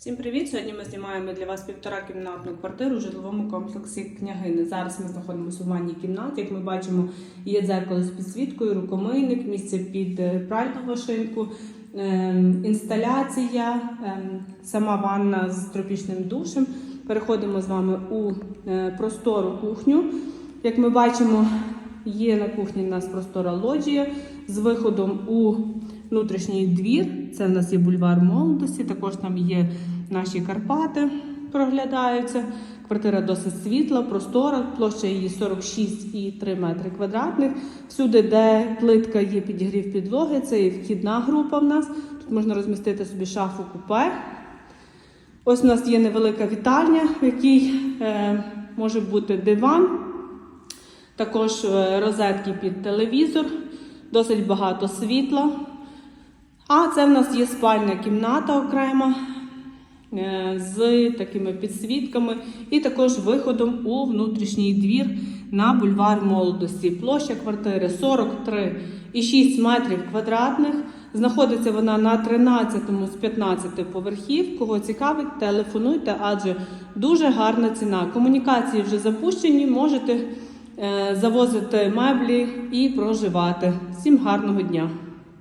Всім привіт! Сьогодні ми знімаємо для вас півтора кімнатну квартиру у житловому комплексі княгини. Зараз ми знаходимося у ванній кімнаті. Як ми бачимо, є дзеркало з підсвіткою, рукомийник, місце під е, пральну машинку, ем, інсталяція, ем, сама ванна з тропічним душем. Переходимо з вами у е, простору кухню. Як ми бачимо, є на кухні у нас простора лоджія з виходом у внутрішній двір. Це в нас є бульвар молодості. Також там є наші Карпати, проглядаються. Квартира досить світла, простора, площа її 46,3 метри квадратних. Всюди, де плитка є підігрів підлоги, це і вхідна група в нас. Тут можна розмістити собі шафу купе. Ось у нас є невелика вітальня, в якій е, може бути диван, також е, розетки під телевізор, досить багато світла. А це в нас є спальня кімната окрема е, з такими підсвітками і також виходом у внутрішній двір на бульвар молодості. Площа квартири 43,6 метрів квадратних. Знаходиться вона на 13 з 15 поверхів. Кого цікавить, телефонуйте, адже дуже гарна ціна. Комунікації вже запущені, можете завозити меблі і проживати. Всім гарного дня!